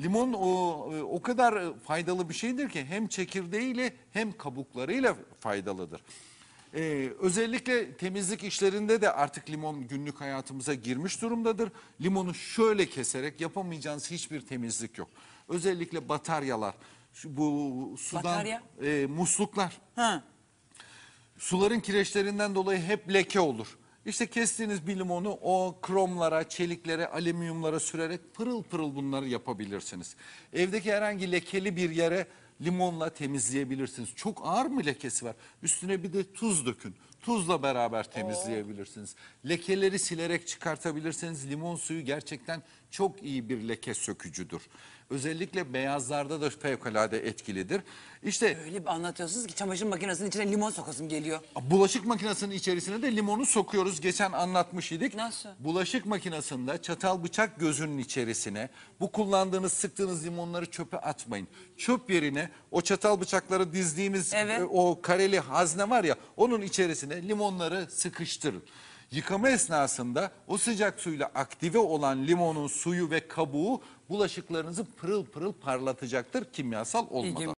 Limon o o kadar faydalı bir şeydir ki hem çekirdeğiyle hem kabuklarıyla faydalıdır. Ee, özellikle temizlik işlerinde de artık limon günlük hayatımıza girmiş durumdadır. Limonu şöyle keserek yapamayacağınız hiçbir temizlik yok. Özellikle bataryalar, şu bu sudan Batarya? e, musluklar. Ha. Suların kireçlerinden dolayı hep leke olur. İşte kestiğiniz bir limonu o kromlara, çeliklere, alüminyumlara sürerek pırıl pırıl bunları yapabilirsiniz. Evdeki herhangi lekeli bir yere limonla temizleyebilirsiniz. Çok ağır mı lekesi var? Üstüne bir de tuz dökün. Tuzla beraber temizleyebilirsiniz. Lekeleri silerek çıkartabilirsiniz. Limon suyu gerçekten çok iyi bir leke sökücüdür. Özellikle beyazlarda da fevkalade etkilidir. İşte Öyle bir anlatıyorsunuz ki çamaşır makinesinin içine limon sokasım geliyor. Bulaşık makinesinin içerisine de limonu sokuyoruz. Geçen anlatmış idik. Nasıl? Bulaşık makinesinde çatal bıçak gözünün içerisine bu kullandığınız sıktığınız limonları çöpe atmayın. Çöp yerine o çatal bıçakları dizdiğimiz Evet. e, o kareli hazne var ya onun içerisine limonları sıkıştırın. Yıkama esnasında o sıcak suyla aktive olan limonun suyu ve kabuğu bulaşıklarınızı pırıl pırıl parlatacaktır kimyasal olmadan.